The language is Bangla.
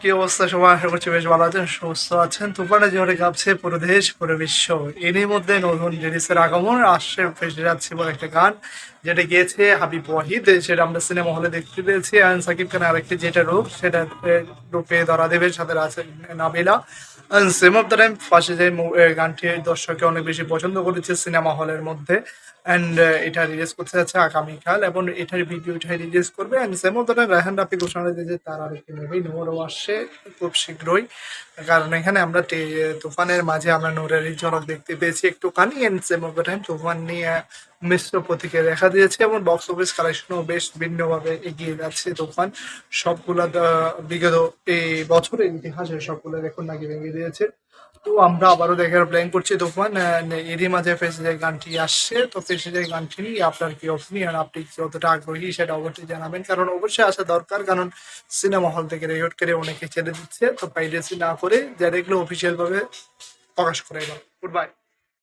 কি অবস্থা? সবাই আশা করছি বেশ ভালো আছেন, সুস্থ আছেন। তুফানে ঝড়ে কাঁপছে পুরো দেশ, পুরো বিশ্ব। এরই মধ্যে নতুন রিলিজের আগমন, আসছে, ফেসে যাচ্ছে বলে একটা গান। যেটা গিয়েছে হাবিব ওয়াহিদ, সেটা আমরা সিনেমা হলে দেখতে পেয়েছি। আর সাকিব খানের আরেকটি যেটা রূপ, সেটা রূপে ধরা দেবের সাথে আছে Nabila. Same of the time ফার্স্টে যে গানটি দর্শকে অনেক বেশি পছন্দ করেছে সিনেমা হলের মধ্যে। অ্যান্ড এটা রিলিজ করতে যাচ্ছে আগামীকাল এবং এটার ভিডিওটা রিলিজ করবে। And same of the time Raihan Rafi ঘোষণা দিয়েছে তার আর একটি মুভি নোরও আসছে খুব শীঘ্রই। কারণ এখানে আমরা তুফানের মাঝে আমরা নোরের ঝলক দেখতে পেয়েছি একটুখানি। And same of the time Toofan নিয়ে মিশ্র প্রতীকে দেখা দিয়েছে এবং বক্স অফিস কালেকশনও বেশ ভিন্নভাবে এগিয়ে যাচ্ছে তুফান সবগুলা বিগত এই বছরের ইতিহাসে সবগুলো রেকর্ড নাকি ভেঙে দিয়েছে। তো আমরা আবারও দেখার প্ল্যান করছি তুফান এরই মাঝে ফেসে যে গানটি আসছে, তো ফেসে যে গানটি নিয়ে আপনার কি অপিনিয়ন আপনি যতটা আগ্রহী সেটা অবশ্যই জানাবেন। কারণ অবশ্যই আসা দরকার, কারণ সিনেমা হল থেকে রেকর্ড করে অনেকে ছেড়ে দিচ্ছে। তো পাইরেসি না করে যা দেখলে অফিসিয়াল ভাবে প্রকাশ করে এবার। Good bye